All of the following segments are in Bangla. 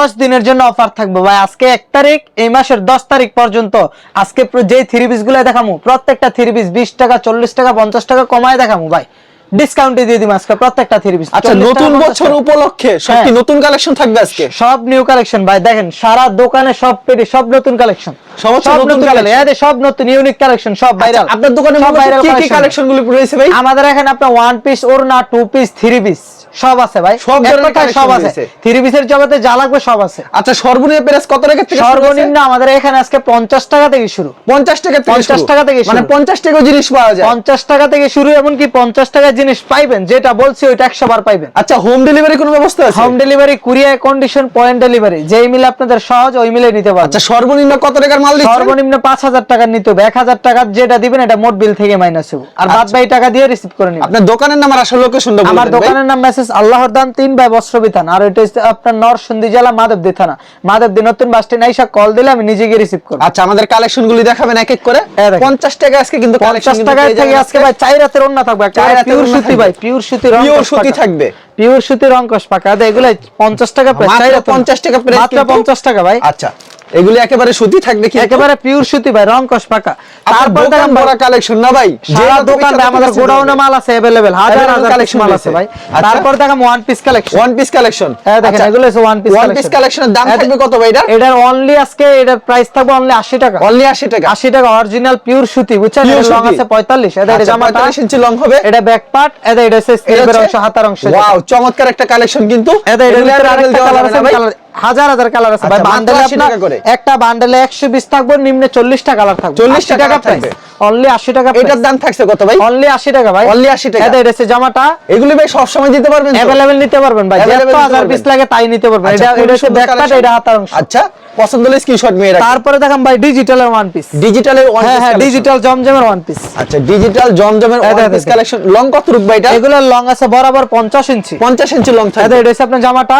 দশ দিনের জন্য অফার থাকবে। ভাই, আজকে এক তারিখ, এই মাসের দশ তারিখ পর্যন্ত আজকে যে থ্রি পিসগুলো দেখামু, প্রত্যেকটা থ্রি পিস বিশ টাকা, চল্লিশ টাকা, পঞ্চাশ টাকা কমায় দেখামু, ভাই। ডিসকাউন্টে দিয়ে দিম আজকে প্রত্যেকটা থ্রি পিস আচ্ছা নতুন বছর উপলক্ষে সব হ্যাঁ। কি নতুন কালেকশন থাকবে আজকে? সব নিউ কালেকশন ভাই দেখেন সারা দোকানে সব পেটি সব নতুন কালেকশন সব নতুন। কালেকশন সব নতুন ইউনিক কালেকশন সব ভাইরাল আচ্ছা, আপনার দোকানে সব কি কি কালেকশনগুলো রয়েছে ভাই? আমাদের এখানে আপনার one piece two piece three piece সব আছে ভাই। সব ধরনের সব আছে। থ্রি পিসের জগতে যা লাগবে সব আছে। আচ্ছা সর্বনিম্ন প্রাইস কত টাকা থেকে সর্বনিম্ন আমাদের এখানে আজকে পঞ্চাশ টাকা থেকে শুরু। 50 টাকা থেকে 50 টাকা থেকে মানে শুরু। 50 টাকা জিনিস পাওয়া যায়। পঞ্চাশ টাকা থেকে শুরু এমনকি পঞ্চাশ টাকার জিনিস পাইবেন যেটা বলছি ওইটা একশো বার পাইবেন। আচ্ছা হোম ডেলিভারি কোনো ব্যবস্থা আছে? Home delivery courier condition point delivery যেই মিলে আপনাদের সহজ ওই মিলে নিতে পারবেন। আচ্ছা সর্বনিম্ন কত টাকার মাল দিচ্ছেন? সর্বনিম্ন পাঁচ হাজার টাকার নিতে হবে। এক হাজার টাকার যেটা দিবেন এটা মোট বিল থেকে মাইনাস হবে আর বাদ বাকি টাকা দিয়ে রিসিভ করে নিবেন। আপনার দোকানের নাম আর আসল লোকেশনটা বলবেন আমার দোকানের নাম মেসেজ আল্লাহর দান তিন বাই বস্ত্রবিতান। আর এটা হচ্ছে আপনার নরসিংদী জেলা মাধবদী থানা। মাধবদী নতুন বাস স্ট্যান্ড আইসা কল দিলে আমি নিজে গিয়ে রিসিভ করব। আচ্ছা আমাদের কালেকশন গুলি দেখাবেন এক এক করে। হ্যাঁ, 50 টাকা আজকে কিন্তু পঞ্চাশ টাকা থেকে আজকে ভাই চাই রাতের অন্য থাকবে। রাতের পিওর সুতি। ভাই পিওর সুতি Pure সুতি থাকবে। পিওর সুতি রঙ্কশ পাকা এগুলো পঞ্চাশ টাকা প্রাইস মাত্র চাই রাতের 50 টাকা প্রাইস মাত্র পঞ্চাশ টাকা ভাই আচ্ছা এগুলি একেবারে সুতি থাকবে কি একেবারে পিওর সুতি ভাই রঙ্কশ পাকা তারপর তারপর দোকান দেখেন বড় কালেকশন না ভাই সারা যেটা তুমি দোকান ইচ্ছা আমাদের করতে গোডাউনে পারবে। মাল আছে अवेलेबल হাজার Available হাজার collection মাল আছে রয়েছে। ভাই আচ্ছা। তারপর দেখেন one piece collection one piece collection হ্যাঁ দেখেন এগুলো হচ্ছে ওয়ান পিস ওয়ান পিস কালেকশনের দাম থাকবে কত ভাই এটা এটার অনলি আজকে এটার প্রাইস থাকবে অনলি 80 টাকা অনলি 80 টাকা 80 টাকা অরিজিনাল পিওর সুতি বুঝছেন Pure এর লং সুতি। আছে 45 এটা এটা আচ্ছা, জামাটা 45 ইঞ্চি লং হবে এটা ব্যাক পার্ট এটা এটা হচ্ছে স্লিভের অংশ হাতার অংশ ওয়াও চমৎকার একটা কালেকশন কিন্তু এটা এটা এগুলি আর ভিতরে আরেকটা আরেকটা দেওয়া কালার যাবে আছে না ভাই? colour- হাজার হাজার কালার আছে। ভাই আচ্ছা, বান্ডেলে 80 টাকা করে। একটা বান্ডেলে 120 থাকবে নিম্নে 40 টা কালার থাকবে। 40 টাকা প্রাইস। অনলি 80 টাকা এটার দাম থাকছে কত ভাই? অনলি 80 টাকা ভাই। Only 80 টাকা। এটা হচ্ছে জামাটা। এগুলি ভাই সব সময় দিতে পারবেন? অ্যাভেলেবল নিতে পারবেন ভাই। যত হাজার। পিস লাগে তাই নিতে পারবেন। আচ্ছা, এটা এটা হচ্ছে। এটা হাতার অংশ। আচ্ছা পছন্দ হলে স্ক্রিনশট রাখবেন তারপরে দেখাম ভাই ডিজিটালের ওয়ান পিস ডিজিটালের ওয়ান হ্যাঁ পিস হ্যাঁ ডিজিটাল জমজমের ওয়ান পিস আচ্ছা ডিজিটাল জমজমের ওয়ান পিস কালেকশন লং কত রূপ ভাই এটা? এগুলোর লং আছে বরাবর 50 ইঞ্চি 50 ইঞ্চি লং থাকবে। এটা হচ্ছে আপনার জামাটা।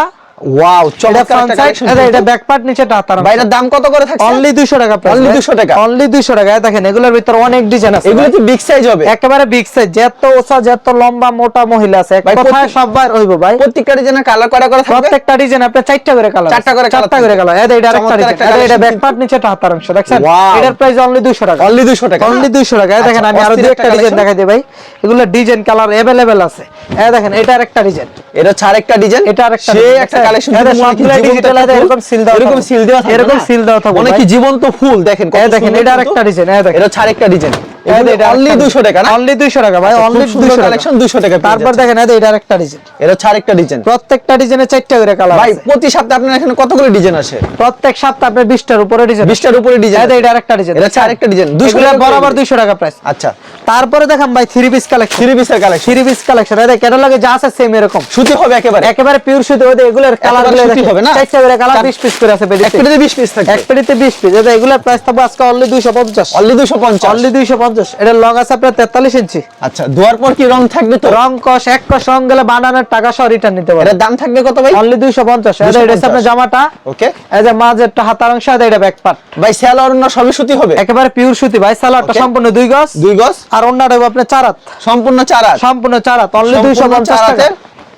ওয়াও এটা চমৎকার ফ্রন্ট একটা সাইড কালেকশন এটা এটা ব্যাক পার্ট নিচে হাতার অংশ ভাই এটার দাম কত করে থাকছে অনলি 200 টাকা প্রাইস Only 200 টাকা। অনলি 200 টাকা এই দেখেন এগুলোর ভিতর অনেক ডিজাইন আছে এগুলো ভাই। তো বিগ সাইজ হবে একেবারে বিগ সাইজ যত ওসা যত লম্বা মোটা মহিলা আছে এক ভাই, কথায় প্রত্যেক- সববার হইব ভাই প্রত্যেকটা ডিজাইনের কালার কয়টা করে থাকবে প্রত্যেকটা ডিজাইন আপনার চারটা করে কালার চারটা করে colour চারটা করে থাকবে। কালার এটা এটা আরেকটা চমৎকার ডিজাইন একটা এটা এটা collection ব্যাক কিন্তু। পার্ট নিচে হাতার অংশ দেখছেন Wow. এটার প্রাইস অনলি 200 টাকা অনলি 200 টাকা অনলি 200 টাকা এই দেখেন আচ্ছা, আমি আরো অস্থির দুই একটা একটা ডিজাইন collection। দেখাই দিই ভাই এগুলো ডিজাইন কালার अवेलेबल আছে এই দেখেন এটা আরেকটা ডিজাইন এটা ছাড় একটা ডিজাইন এটা আরেকটা সে design, একটা দেখছেন? কালেকশন আছে, এরকম seal দেওয়া এরকম। সিল দেওয়া থাকবে এরকম না? দেওয়া থাকবে মনে কি জীবন্ত ফুল? দেখেন দেখেন এটা আরেকটা ডিজাইন দেখেন। এটা ছাড় একটা ডিজাইন অনলি 200 টাকা না? অনলি 200 টাকা ভাই আচ্ছা, অনলি 200 কালেকশন 200 টাকা। তারপর দেখেন এই এটা আরেকটা ডিজাইন এটা ছাড় একটা ডিজাইন প্রত্যেকটা ডিজাইনে চারটা করে কালার ভাই প্রতি সপ্তাহে আপনার এখানে কতগুলো ডিজাইন আসে? প্রত্যেক সপ্তাহে আপনার 20টার উপরে ডিজাইন 20টার উপরে ডিজাইন এই এটা আরেকটা ডিজাইন এটা ছাড় একটা ডিজাইন 200 টাকা বরাবর 200 টাকা প্রাইস আচ্ছা। তারপরে দেখাম ভাই থ্রি পিস কালেকশন থ্রি পিসের কালেকশন থ্রি পিস কালেকশন এই ক্যাটালগে যা আছে সেম এরকম। সুতি হবে একেবারে। একেবারে পিওর সুতি। ওদের এগুলোর কালারগুলো সুতি হবে না? চারটা করে কালার 20 পিস করে আছে এক বেডিতে পেটিতে 20 পিস থাকবে এক পেটিতে 20 পিস এটা এগুলোর প্রাইস থাকবে আজকে অনলি 250 অনলি 250 অনলি 250 এটা লং আছে আপনার 43 ইঞ্চি। আচ্ছা ধোয়ার পর কি রং থাকবে তো? রং কস এক কস রং গেলে বানানোর টাকা সহ রিটার্ন নিতে পারবেন। দাম থাকবে কত ভাই? অনলি 250 এটা এটা আপনার জামাটা। ওকে এই যে মাঝেরটা হাতার অংশ এটা ব্যাক পার্ট ভাই সেলার না সবই সুতি হবে? একেবারে পিওর সুতি ভাই। Okay. সম্পূর্ণ দুই গজ। দুই গজ? আর অন্যটা হবে আপনার চারাত সম্পূর্ণ চারা সম্পূর্ণ চারাত অনলি সম্পূর্ণ 250 টাকা। চারাতের।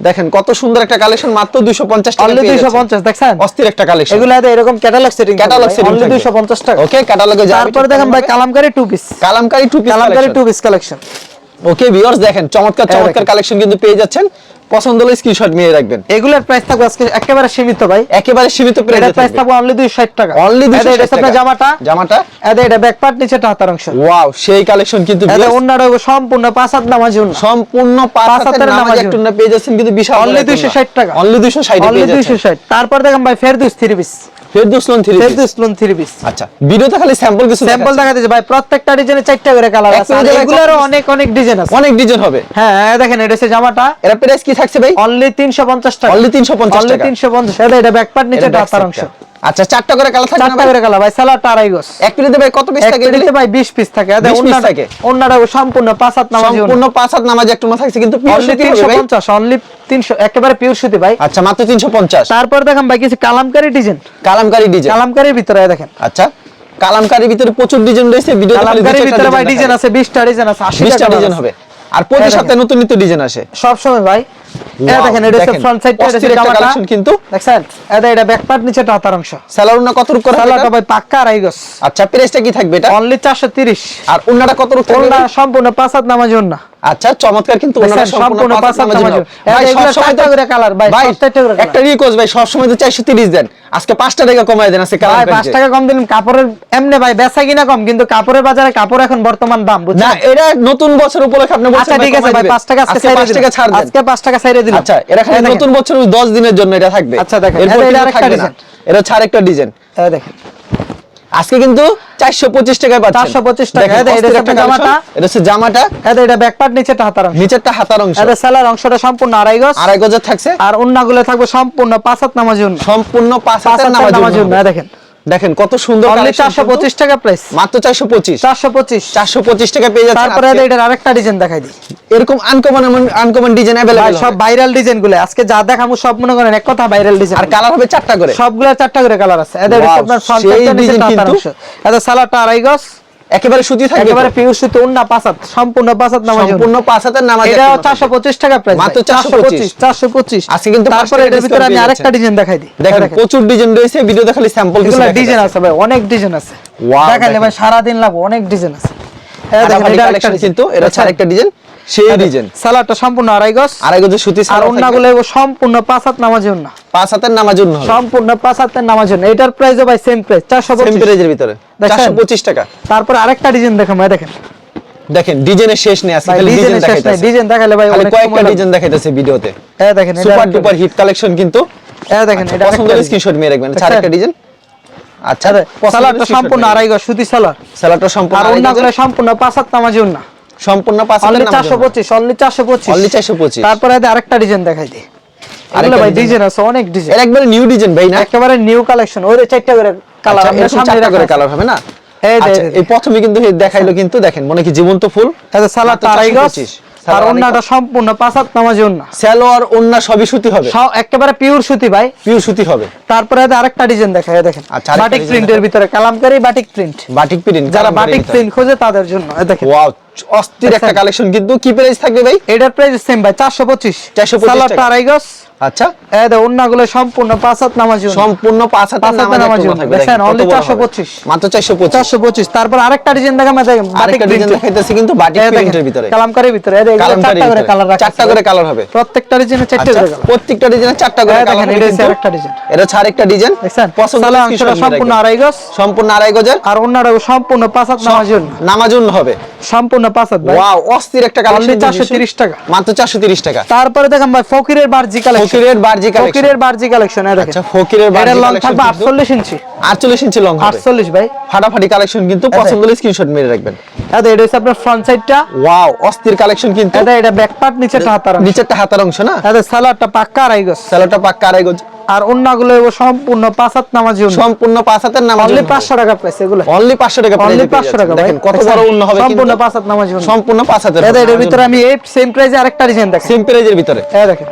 দেখেন কত সুন্দর একটা কালেকশন মাত্র 250 টাকা অনলি পেয়ে যাচ্ছেন। 250 দেখছেন? অস্থির একটা কালেকশন এগুলো এদের এরকম catalogue setting catalogue setting only 250 টাকা। ওকে ক্যাটালগে যাবে। তারপরে দেখেন ভাই Kalamkari two piece Kalamkari two piece Kalamkari two piece collection okay viewers দেখেন চমৎকার চমৎকার কালেকশন কিন্তু পেয়ে যাচ্ছেন। পছন্দ হলে স্ক্রিনশট নিয়ে রাখবেন। এগুলোর প্রাইস থাকবে আজকে একেবারে সীমিত ভাই। একেবারে সীমিত এটার প্রাইসে প্রাইস থাকবে। অনলি 260 টাকা। অনলি এটা 260 এটা আপনার টাকা। জামাটা। জামাটা? এটা এটা ব্যাক পার্ট নিচেটা হাতার অংশ। ওয়াও সেই কালেকশন কিন্তু এটা হবে সম্পূর্ণ পাঁচ হাত নামাজি উন্না। সম্পূর্ণ পাঁচ হাতের নামাজ একটু না পেয়ে যাচ্ছেন কিন্তু বিশাল অনলি 260 টাকা। অনলি 260 অনলি পেয়ে যাচ্ছেন। 260 তারপর দেখেন ভাই Ferdous three piece Ferdous lawn 3 Ferdous lawn three piece. আচ্ছা ভিডিওতে খালি স্যাম্পল কিছু স্যাম্পল দেখাচ্ছি। দেখা দিচ্ছে ভাই প্রত্যেকটা ডিজাইনে চারটা করে কালার আছে। আর এগুলোরও অনেক অনেক ডিজাইন আছে। অনেক ডিজাইন হবে। হ্যাঁ দেখেন এটা হচ্ছে জামাটা। এর প্রাইস কি থাকছে ভাই? অনলি 350 টাকা। অনলি 350 অনলি টাকা। 350 এটা এটা ব্যাক পার্ট নিচে অংশ। আচ্ছা চারটা করে কালার থাকবে না চারটা করে কালার ভাই সালোয়ারটা আড়াই গজ এক পিরিতে ভাই কত পিস এক থাকে ভাই 20 পিস থাকে। 20 piece অন্যটা থাকে। অন্যটা সম্পূর্ণ পাঁচ হাত নামাজি সম্পূর্ণ পাঁচ হাত নামাজ একটু না থাকছে কিন্তু অনলি সুতি 350 অনলি 300 একেবারে পিওর সুতি ভাই। আচ্ছা মাত্র 350 তারপর দেখেন ভাই কিছু কালামকারী ডিজাইন কালামকারী ডিজাইন কালামকারীর ভিতরে দেখেন। আচ্ছা কালামকারীর ভিতরে প্রচুর ডিজাইন রয়েছে ভিডিও কালামকারীর ভিতরে ভাই ডিজাইন আছে। 20টা ডিজাইন আছে 80 20টা টাকা ডিজাইন হবে। আর প্রতি সপ্তাহে নতুন নতুন ডিজাইন আসে। সব সময় ভাই। এটা দেখেন। এটা হচ্ছে ফ্রন্ট সাইড এটা কালেকশন কিন্তু। দেখেন এটা এটা ব্যাক পার্ট নিচে হাতার অংশ। সেলার উন্না কত রূপ করে সেলারটা ভাই পাক্কা আর আইগস আচ্ছা প্রাইসটা কি থাকবে এটা? অনলি 430 আর উন্নাটা কত রূপ থাকবে সম্পূর্ণ পাঁচ হাত নামাজ না আচ্ছা চমৎকার কিন্তু ওনারা সম্পূর্ণ। ভাই সবসময় করে colour, ভাই, ভাই, করে একটা রিকোয়েস্ট ভাই সবসময় তো 430 দেন। আজকে 5 টাকা কমায় দেন আজকে ভাই কালার পাঁচ টাকা কম কাপড়ের এমনি ভাই বেচা কিনা কম কিন্তু কাপড়ের বাজারে কাপড় এখন বর্তমান দাম না এটা নতুন বছর উপলক্ষে আপনি বলছেন আচ্ছা ঠিক আছে ভাই পাঁচ টাকা আজকে আজকে 5 টাকা ছাড় দেন। আজকে পাঁচ টাকা ছাইড়ে দিলাম। আচ্ছা এরা খালি নতুন বছর 10 দিনের জন্য এটা থাকবে। আচ্ছা, দেখেন, এটা- এটা আরেকটা ডিজাইন। এটা হচ্ছে আরেকটা ডিজাইন দেখেন। আজকে কিন্তু 425 টাকায় পাচ্ছেন। 425 টাকা। দেখেন, এটা- এটা অস্থির হচ্ছে একটা জামাটা। এটা হচ্ছে জামাটা। এটা এটা ব্যাক পার্ট নিচেরটা হাতার অংশ। নিচেরটা হাতার অংশ। এটা সেলার অংশটা সম্পূর্ণ আড়াই গজ। আড়াই গজের থাকছে। আর অন্যগুলো থাকবে সম্পূর্ণ পাঁচ হাত নামাজ সম্পূর্ণ পাঁচ পাঁচ হাতের হাত নামাজ দেখেন। দেখেন কত সুন্দর অনলি collection চারশো কিন্তু। পঁচিশ টাকা প্রাইস মাত্র 425 চারশো পঁচিশ 425 টাকা পেয়ে যাচ্ছেন তারপরে আজকে। এটার আরেকটা ডিজাইন দেখাই দিই এরকম আনকমন আনকমন ডিজাইন ভাই अवेलेबल সব ভাইরাল ডিজাইন গুলো আজকে যা দেখামু সব মনে করেন এক কথা ভাইরাল ডিজাইন আর কালার হবে চারটা করে সবগুলো চারটা করে কালার আছে এদের Wow, আপনার ফ্রন্ট সেই সাইডটা নিচে design হাতার কিন্তু। অংশ এদের সালাডটা আড়াই গজ একেবারে সুতি থাকবে একেবারে পিওর সুতি উন্না পাঁচাত সম্পূর্ণ পাঁচাত নামাজ সম্পূর্ণ পাঁচ নামাজ এটা একটি মাত্র। চারশো পঁচিশ টাকা প্রাইস মাত্র 425 চারশো পঁচিশ আজকে কিন্তু তারপরে এর ভিতরে আমি আরেকটা ডিজাইন দেখাই দিই। দেখেন প্রচুর ডিজাইন রয়েছে ভিডিওতে খালি স্যাম্পল কিছু দেখা ডিজাইন আছে ভাই অনেক ডিজাইন আছে। দেখালে ভাই সারা দিন লাগবে অনেক ডিজাইন আছে। কিন্তু এটা হচ্ছে আরেকটা ডিজাইন সেই ডিজাইন সালাডটা সম্পূর্ণ আড়াই গজ। আড়াই গজের সুতি আর সালোয়ার সম্পূর্ণ পাঁচ হাত নামাজ না পাঁচ হাতের নামাজ জন্য সম্পূর্ণ পাঁচ হাতের নামাজ না এটার প্রাইস ভাই সেম প্রাইস চারশো সেম প্রাইজের ভিতরে। 425 টাকা। তারপরে আরেকটা ডিজাইন দেখেন ভাই দেখেন। দেখেন ডিজাইনের শেষ নেই ভাই খালি ডিজাইন ডিজাইন দেখালে ভাই অনেক কয়েকটা। ডিজাইন দেখাইতেছে ভিডিওতে। এই দেখেন সুপার ডুপার হিট কালেকশন কিন্তু। এই দেখেন এটা পছন্দ হলে স্ক্রিনশট মেরে রাখবেন আচ্ছা, আরেকটা ডিজাইন আচ্ছা সালাডটা সম্পূর্ণ আড়াই গজ সুতি সালাড। সালাডটা সম্পূর্ণ আর অন্যগুলো সম্পূর্ণ পাঁচ হাত নামাজ না সম্পূর্ণ পাঁচ হাতের অনলি নামাজ চারশো জন্য। পঁচিশ অনলি চারশো পঁচিশ। Only 425 তারপরে আরেকটা ডিজাইন দেখাই দিই আরেকটা ভাই ডিজাইন আছে অনেক ডিজাইন একবারে নিউ ডিজাইন ভাই না? একেবারে নিউ কালেকশন ওই চারটা করে কালার আচ্ছা, এরকম করে কালার হবে না? এই আচ্ছা, প্রথমে কিন্তু দেখাইলো কিন্তু দেখেন মনে কি জীবন্ত ফুল? মাত্র আড়াই গজ। 425 আর সালোয়ার সম্পূর্ণ পাঁচ হাত নামাজ না সালোয়ার ওন্না সবই সুতি হবে। একেবারে পিওর সুতি ভাই। পিওর সুতি হবে। তারপরে আরেকটা ডিজাইন এই দেখেন। আচ্ছা, বাটিক প্রিন্টের ভিতরে Kalamkari batik print batik print যারা বাটিক প্রিন্ট খোঁজে তাদের জন্য দেখেন। ওয়াও অস্থির একটা কালেকশন কিন্তু কি প্রাইস থাকবে ভাই? এটার প্রাইস সেম ভাই চারশো পঁচিশ। 425 সালাডটা টাকা। আড়াই গজ আচ্ছা। এই দেখো অন্যগুলো সম্পূর্ণ পাঁচ হাত নামাজ সম্পূর্ণ পাঁচ হাতের নামাজ একটু দেখেন, দেখেন, বড় 425 হবে। মাত্র 425 চারশো পঁচিশ। তারপর আরেকটা ডিজাইন দেখা মানে দেখেন আরেকটা ডিজাইন দেখাইতেছে কিন্তু বাটিক প্রিন্টের ভিতরে। কালামকারীর ভিতরে। এই দেখেন, চারটা করে। কালার চারটা করে কালার হবে। প্রত্যেকটা ডিজাইনে চারটে আচ্ছা, করে কালার প্রত্যেকটা ডিজাইনে চারটা করে কালার দেখেন, হবে এটা আরেকটা ডিজাইন। এটা হচ্ছে আরেকটা ডিজাইন দেখছেন? পছন্দ হলে অংশটা সম্পূর্ণ আড়াই গজ। সম্পূর্ণ আড়াই গজের। আর অন্যটা সম্পূর্ণ পাঁচ হাত নামাজ নামাজুন হবে। সম্পূর্ণ পাঁচ হাত ভাই? ওয়াও অস্থির একটা কালেকশন 430 টাকা। মাত্র 430 টাকা। তারপরে দেখেন ভাই ফকিরের বারজি কালেকশন ফকিরের বারজি কালেকশন ফকিরের বারজি কালেকশন এই দেখেন। আচ্ছা ফকিরের বারজি লং থাকবে আটচল্লিশ ইঞ্চি। 48 ইঞ্চি লং হবে। আটচল্লিশ ভাই। ফাটাফাটি কালেকশন কিন্তু পছন্দ হলে স্ক্রিনশট মেরে রাখবেন। এটা এটা হচ্ছে আপনার ফ্রন্ট সাইডটা ওয়াও অস্থির কালেকশন কিন্তু। এটা এটা ব্যাক পার্ট নিচেটা হাতার নিচেরটা হাতার অংশ না? এটা সালাডটা পাক্কা আড়াই গজ। স্যালোটা পাক্কা আড়াই গজ। আর অন্যগুলো সম্পূর্ণ পাঁচ হাত নামাজ সম্পূর্ণ পাঁচ হাতের নামাজ অনলি পাঁচশো টাকা প্রাইস এগুলো। অনলি 500 টাকা অনলি প্রাইসে পেয়ে পাঁচশো টাকা দেখেন কত বড় অন্য হবে সম্পূর্ণ পাঁচাত নামাজ সম্পূর্ণ পাঁচ হাতের এটা এর ভিতরে আমি এই সেম প্রাইজে আরেকটা ডিজাইন দেখেন সেম প্রাইজের ভিতরে। হ্যাঁ দেখেন।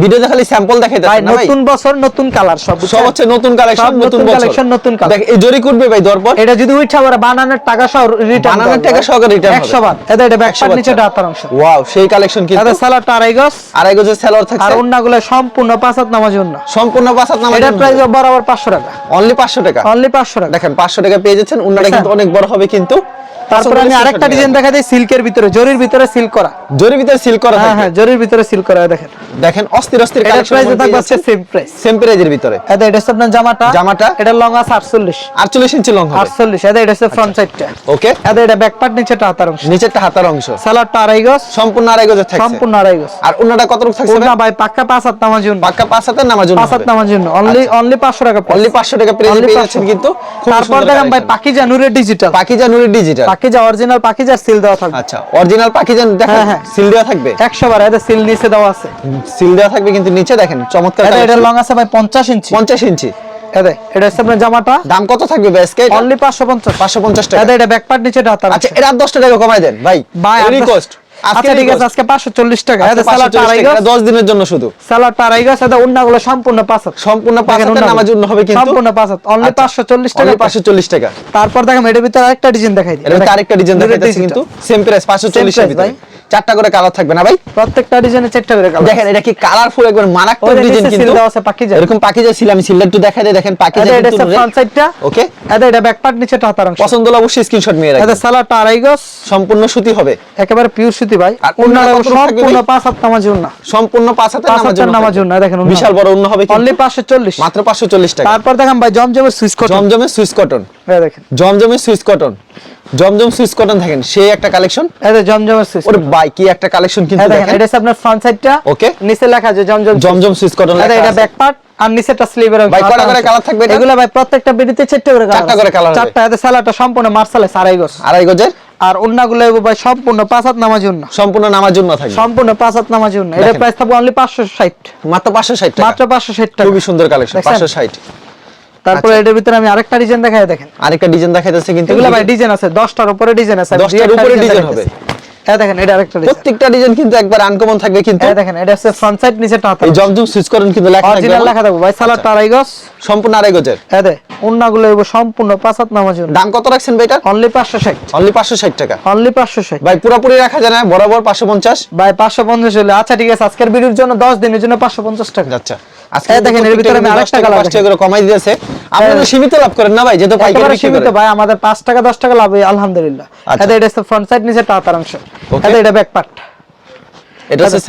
ভিডিওতে খালি স্যাম্পল ভাই ভাই? নতুন বছর নতুন কালার সব সব হচ্ছে নতুন কালেকশন নতুন collection, নতুন colour। দেখ এই জরি করবে ভাই দরপর এটা যদি পরে বানানোর টাকা সহ রিটার্ন বানানোর টাকা return হবে। 100 বার। এটা এটা ব্যাক 100 পার্ট নিচে। অংশ। ওয়াও সেই কালেকশন কিন্তু এটা সালাডটা আড়াই গজ। আড়াই গজের সেলর আর থাকছে অন্যগুলো সম্পূর্ণ পাঁচ হাত নামাজ জন্য সম্পূর্ণ পাঁচ হাত নামাজ এটার প্রাইস বরাবর 500 টাকা। অনলি 500 টাকা। অনলি 500 টাকা। দেখেন 500 টাকা পেয়ে যাচ্ছেন দেখছেন? কিন্তু অনেক বড় হবে কিন্তু। তারপরে আমি আরেকটা ডিজাইন দেখা দিই সিল্কের ভিতরে জরির ভিতরে সিল্ক করা। জরি ভিতরে সিল করা হ্যাঁ হ্যাঁ জরির ভিতরে সিল্ক করা দেখেন। দেখেন অস্থির অস্থির কালেকশন প্রাইস থাকবে সেম প্রাইস সেম প্রাইজের ভিতরে। এটা এটা আপনার জামাটা। জামাটা? এটা লং আছে 48 48 ইঞ্চি লং হবে। 48 এটা এটা হচ্ছে ফ্রন্ট সাইডটা ওকে এটা এটা ব্যাক পার্ট নিচেটা হাতার অংশ। নিচেরটা হাতার অংশ। সালাডটা আড়াই গজ। সম্পূর্ণ আড়াই গজের থাকছে। সম্পূর্ণ আড়াই গজ। আর উন্নাটা কত রূপ থাকছে ওটা ভাই? পাক্কা পাঁচ হাত জন্য। পাক্কা পাঁচ হাতের নামাজ পাঁচ হাত নামার জন্য। অনলি অনলি 500 টাকা অনলি 500 টাকা Only পেয়ে যাচ্ছেন কিন্তু তারপর দেখেন ভাই। পাকিজা নূরের ডিজিটাল পাকিজা নুরের ডিজিটাল পাকিজা অরিজিনাল সিল দেওয়া থাকবে। আচ্ছা অরিজিনাল দেখেন হ্যাঁ, হ্যাঁ। সিল দেওয়া থাকবে? 100 বার এটা সিল নিচে দেওয়া আছে। সিল দেওয়া থাকবে কিন্তু নিচে দেখেন চমৎকার এটা লং আছে ভাই 50 ইঞ্চি। 50 ইঞ্চি। এটা এটা হচ্ছে আপনার জামাটা। দাম কত থাকবে বেসকে অনলি 550 550 টাকা। এটা এটা ব্যাক পার্ট নিচে আচ্ছা এর আর 10 টাকা কমায় দেন ভাই। ভাই রিকোয়েস্ট আচ্ছা ঠিক আছে আজকে 540 টাকা। এটা আড়াই 10 দিনের জন্য শুধু। সালাডটা আড়াই এটা অন্যগুলো সম্পূর্ণ পাঁচ সম্পূর্ণ পাঁচ দেখেন হাতের অন্যগুলো। নামাজ অন্য হবে কিন্তু। সম্পূর্ণ পাঁচ হাত অনলি আচ্ছা, 540 টাকা only 540 টাকা। তারপর দেখেন এটার ভিতরে আরেকটা ডিজাইন দেখাই দিই। আরেকটা ডিজাইন দেখাইতেছি কিন্তু। সেম প্রাইস 540 এর ভাই। চারটা করে কালার থাকবে না ভাই? প্রত্যেকটা ডিজাইনে চারটা করে কালার দেখেন এটা কি কালারফুল একবার মারাত্মক ডিজাইন কিন্তু। আছে পাকিজা। এরকম পাকিজা ছিল আমি সিলটা একটু দেখা দেয় দেখেন পাকিজা এটা এটা ফ্রন্ট সাইডটা ওকে এটা এটা ব্যাক পার্ট নিচে হাতার অংশ। পছন্দ হলে অবশ্যই স্ক্রিনশট নিয়ে রাখবেন। এটা সালাটা আড়াই গজ। সম্পূর্ণ সুতি হবে। একেবারে পিওর সুতি ভাই। আর থাকবে সম্পূর্ণ পাঁচ হাত নামাজি ওন্না সম্পূর্ণ পাঁচ নামার হাতের জন্য নামার জন্য দেখেন বিশাল বড় অন্য হবে অনলি পাঁচশো চল্লিশ। মাত্র পাঁচশো চল্লিশ টাকা। তারপর দেখেন ভাই জমজমের সুইচ কটন জমজমের সুইস কটন দেখেন। জমজমের Swiss cotton Zamzam Swiss cotton দেখেন সেই একটা কালেকশন এটা জমজম সুইস ওরে ভাই কি একটা কালেকশন কিন্তু দেখেন এটা হচ্ছে আপনার ফ্রন্ট সাইডটা ওকে নিচে লেখা আছে জমজম জমজম সুইস কটন লেখা এটা ব্যাক পার্ট আর নিচেটা স্লিভের ভাই কটা করে কালার থাকবে এগুলো ভাই প্রত্যেকটা বেডিতে চারটি করে চারটি করে কালার চারটি এটা সালাটা সম্পূর্ণ মার্সালে আড়াই গজ। আড়াই গজের? আর অন্যগুলো ভাই সম্পূর্ণ পাঁচ হাত নামার জন্য সম্পূর্ণ নামার জন্য থাকে সম্পূর্ণ পাঁচ হাত নামার জন্য এটা প্রাইস থাকবে অনলি 560 মাত্র 560 টাকা। মাত্র 560 টাকা। খুবই সুন্দর কালেকশন 560 তারপরে এটার ভিতরে আমি আরেকটা ডিজাইন দেখাই দেখেন। আরেকটা ডিজাইন দেখাইতেছে কিন্তু এগুলো ভাই ডিজাইন আছে দশটার উপরে ডিজাইন আছে আমি 10টার উপরে ডিজাইন হবে। হ্যাঁ দেখেন এটা আরেকটা ডিজাইন প্রত্যেকটা ডিজাইন কিন্তু একবার আনকমন থাকবে কিন্তু হ্যাঁ দেখেন এটা হচ্ছে ফ্রন্ট সাইড নিচে টাতা এই জমজম সুইচ করেন কিন্তু লেখা থাকবে। অরিজিনাল লেখা থাকবে। ভাই সালা আড়াই গজ। সম্পূর্ণ আড়াই গজের। হ্যাঁ দে। ওন্নাগুলো সম্পূর্ণ পাঁচাত নামাজ দাম কত রাখছেন ভাই এটা? অনলি 560 অনলি 560 টাকা। অনলি 560 ভাই পুরোপুরি রাখা যায় না বরাবর 550 ভাই 550 হলে। আচ্ছা ঠিক আছে আজকের ভিডিওর জন্য 10 দিনের জন্য 550 টাকা। আচ্ছা আজকে দেখেন এর ভিতরে আমি আরেকটা কমাই দিয়েছে। আপনি তো হ্যাঁ। সীমিত লাভ করেন না ভাই পাইকারি সীমিত ভাই আমাদের 5 টাকা 10 টাকা লাভ আলহামদুলিল্লাহ। আচ্ছা। এটা এটা ফ্রন্ট সাইড নিচে টাতার অংশ। এটা এটা ব্যাক পার্ট এটা হচ্ছে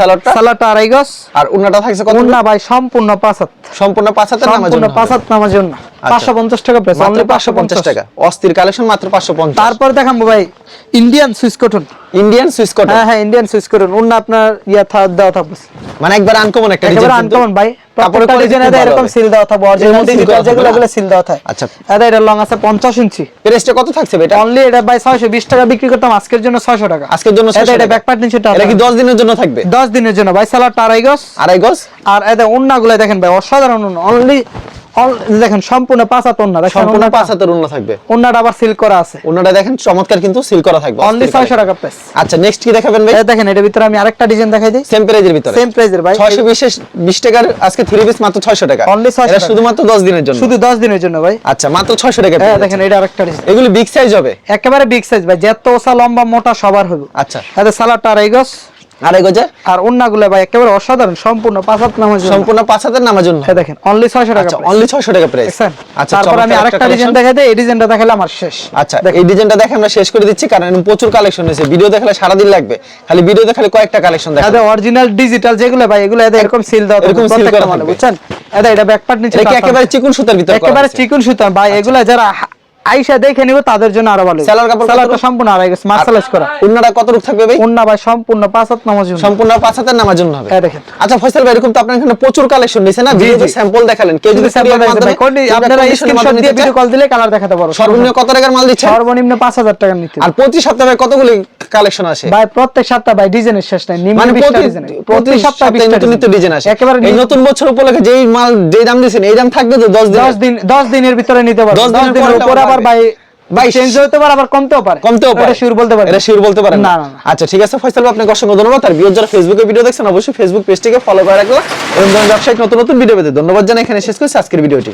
আর থাকছে ভাই সম্পূর্ণ পাঁচাত সম্পূর্ণ পাঁচাতের নামাজ পাঁচাত নামাজ উন্না। আচ্ছা। 550 টাকা প্রাইস 550 টাকা। অস্থির কালেকশন মাত্র 550 তারপর দেখাবো ভাই Indian Swiss cotton Indian Swiss cotton হ্যাঁ হ্যাঁ ইন্ডিয়ান সুইস কটন আপনার ইয়া থা দাও মানে একবার আনকমন একটা একবার আনকমন ভাই। কোয়ালিটি এরকম সিল দাও যেগুলো সিল দাও আচ্ছা। এটা এটা লং আছে 50 ইঞ্চি। প্রাইসটা কত থাকছে এটা? অনলি এটা ভাই 620 টাকা বিক্রি করতাম আজকের জন্য 600 টাকা। আজকের জন্য এটা এটা ব্যাক এটা কি 10 দিনের জন্য থাকবে? 10 দিনের জন্য ভাই সালাড আড়াই আড়াই গজ? আর এটা অন্যগুলো দেখেন ভাই অসাধারণ অনলি দেখেন সম্পূর্ণ পাঁচ দেখেন সম্পূর্ণ ওন্নাটা- পাঁচ হাতের উন্না থাকবে। ওন্নাটা আবার সিল করা আছে। উন্নাটা দেখেন চমৎকার কিন্তু সিল করা থাকবে। অনলি অস্থির ছয়শো colour। টাকা প্রাইস আচ্ছা নেক্সট কি দেখাবেন ভাই? দেখেন এটার ভিতরে আমি আরেকটা ডিজাইন দেখাই দিই। সেম প্রাইজের ভিতরে। সেম প্রাইসের ভাই। ছয়শো বিশেষ বিশ টাকার আজকে থ্রি পিস মাত্র ছয়শো টাকা। Only 600 এটা শুধুমাত্র দশ দিনের জন্য। শুধু দশ দিনের জন্য ভাই। আচ্ছা মাত্র ছয়শো টাকা হ্যাঁ দেখেন এটা আরেকটা ডিজাইন এগুলি বিগ সাইজ হবে? একেবারে বিগ সাইজ ভাই। যত ওসা লম্বা মোটা সবার হবে। আচ্ছা। এতে সালাডটা আড়াই গজ আড়াই গজের আর অন্যগুলো ভাই একেবারে অসাধারণ সম্পূর্ণ পাঁচ হাত নামাজ সম্পূর্ণ পাঁচ নামার জন্য? হ্যাঁ দেখেন অনলি ছয়শো টাকা আচ্ছা অনলি ছয়শো টাকা প্রাইস আচ্ছা তারপর আমি আরেকটা ডিজাইন দেখাই দিই এই ডিজাইনটা দেখালে আমার শেষ। আচ্ছা এই ডিজাইনটা দেখে আমরা শেষ করে দিচ্ছি কারণ প্রচুর কালেকশন হয়েছে ভিডিও দেখালে সারাদিন লাগবে। খালি ভিডিও দেখালে কয়েকটা কালেকশন দেখা অরিজিনাল ডিজিটাল যেগুলো ভাই এগুলো এরকম সিল দেওয়া এরকম করা। বুঝছেন? এটা নিচে এটা কি টাকা একেবারে। চিকুন সুতার ভিতরে একেবারে? চিকন সুতার। ভাই এগুলো যারা আইসা দেখে নিব তাদের জন্য আরও ভালো। সেলার কাপড় সেলারটা সম্পূর্ণ আড়াই গেছে মার্শালাইজ করা। উন্নাটা কত রূপ থাকবে ভাই? উন্না ভাই সম্পূর্ণ পাঁচ হাত নামাজ সম্পূর্ণ পাঁচ হাতের নামার জন্য হবে। হ্যাঁ, দেখেন। আচ্ছা ফয়সাল ভাই এরকম তো আপনার এখানে প্রচুর কালেকশন নিছে না? ভিডিওতে জি। স্যাম্পল দেখালেন কেউ যদি স্যাম্পল courier কোন আপনারা স্ক্রিনশট দিয়ে ভিডিও কল দিলে কালার দেখাতে পারো। সর্বনিম্ন কত টাকার মাল দিচ্ছেন? সর্বনিম্ন পাঁচ হাজার টাকা নিতে আর প্রতি সপ্তাহে কতগুলি কালেকশন আসে ভাই প্রত্যেক সপ্তাহ ভাই ডিজাইনের শেষ নাই নিম্ন মানে প্রতি সপ্তাহে নতুন নতুন ডিজাইন আসে। একেবারে এই নতুন বছর উপলক্ষে যেই মাল যেই দাম দিয়েছেন এই দাম থাকবে তো 10 দিন দশ দিন দশ দিনের ভিতরে নিতে পারো দশ দশ দিনের দিনের পরে উপরে আবার ভাই ভাই, চেঞ্জ হতে পারে আবার কমতেও পারে। কমতেও পারে। এটা শিওর বলতে পারে এটা শিওর বলতে পারেন না। আচ্ছা ঠিক আছে ফয়সাল ভাই আপনাকে অসংখ্য ধন্যবাদ। আর ভিউয়ার যারা ফেসবুকে ভিডিও দেখছেন অবশ্যই ফেসবুক পেজটিকে ফলো করে রাখলাম এবং ধরনের ব্যবসায়িক নতুন নতুন ভিডিও পেতে ধন্যবাদ জানাই। এখানে শেষ করছি আজকের ভিডিওটি